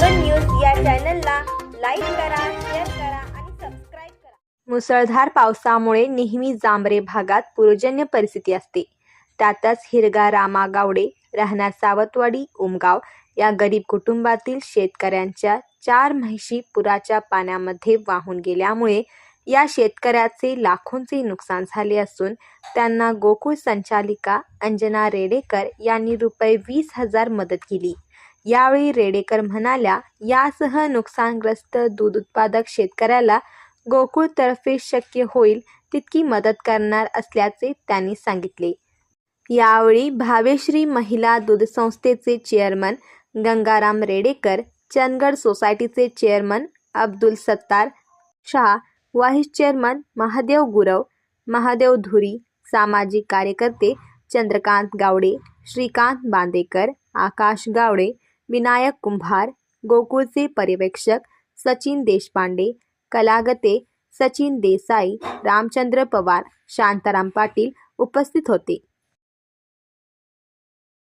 चॅनलला लाईक करा शेअर करा आणि सबस्क्राईब करा. मुसळधार पावसामुळे नेहमी जांभरे भागात पूर्वजन्य परिस्थिती असते. त्यातच हिरगा रामा गावडे राहणार सावतवाडी उमगाव या गरीब कुटुंबातील शेतकऱ्यांच्या चार म्हशी पुराच्या पाण्यामध्ये वाहून गेल्यामुळे या शेतकऱ्याचे लाखोंचे नुकसान झाले असून त्यांना गोकुळ संचालिका अंजना रेडेकर यांनी रुपये वीस हजार मदत केली. यावेळी रेडेकर म्हणाल्या यासह नुकसानग्रस्त दूध उत्पादक शेतकऱ्याला गोकुळतर्फे शक्य होईल तितकी मदत करणार असल्याचे त्यांनी सांगितले. यावेळी भावेश्री महिला दूध संस्थेचे चेअरमन गंगाराम रेडेकर चंदगड सोसायटीचे chairman Abdul Sattar Shah vice chairman Mahadev Gurav Mahadev Dhuri सामाजिक कार्यकर्ते चंद्रकांत गावडे श्रीकांत बांदेकर आकाश गावडे विनायक कुंभार गोकुळचे पर्यवेक्षक सचिन देशपांडे कलागते सचिन देसाई रामचंद्र पवार शांताराम पाटील उपस्थित होते.